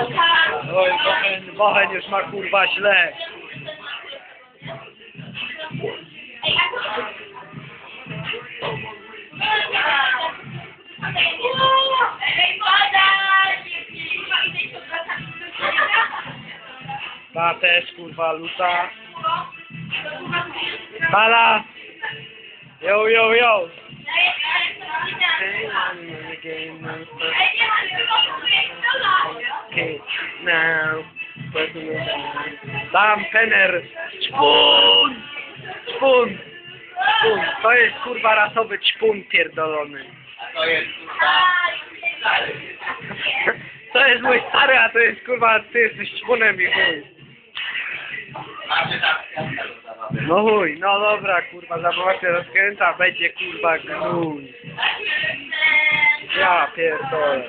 Oj, Bochen, Bochen już ma kurwa źle. Ta też kurwa luta. Bala! Yo, yo, yo! Okay, now. Tam, Penner! Czpun! Czpun! Czpun! To jest kurwa rasowy czpun pierdolony. To jest kurwa. To jest mój stary, a to jest kurwa, ty jesteś czpunem i chuj. No chuj, no dobra, kurwa, zabawa się rozkręca, będzie kurwa gnój. Ja pierdolę.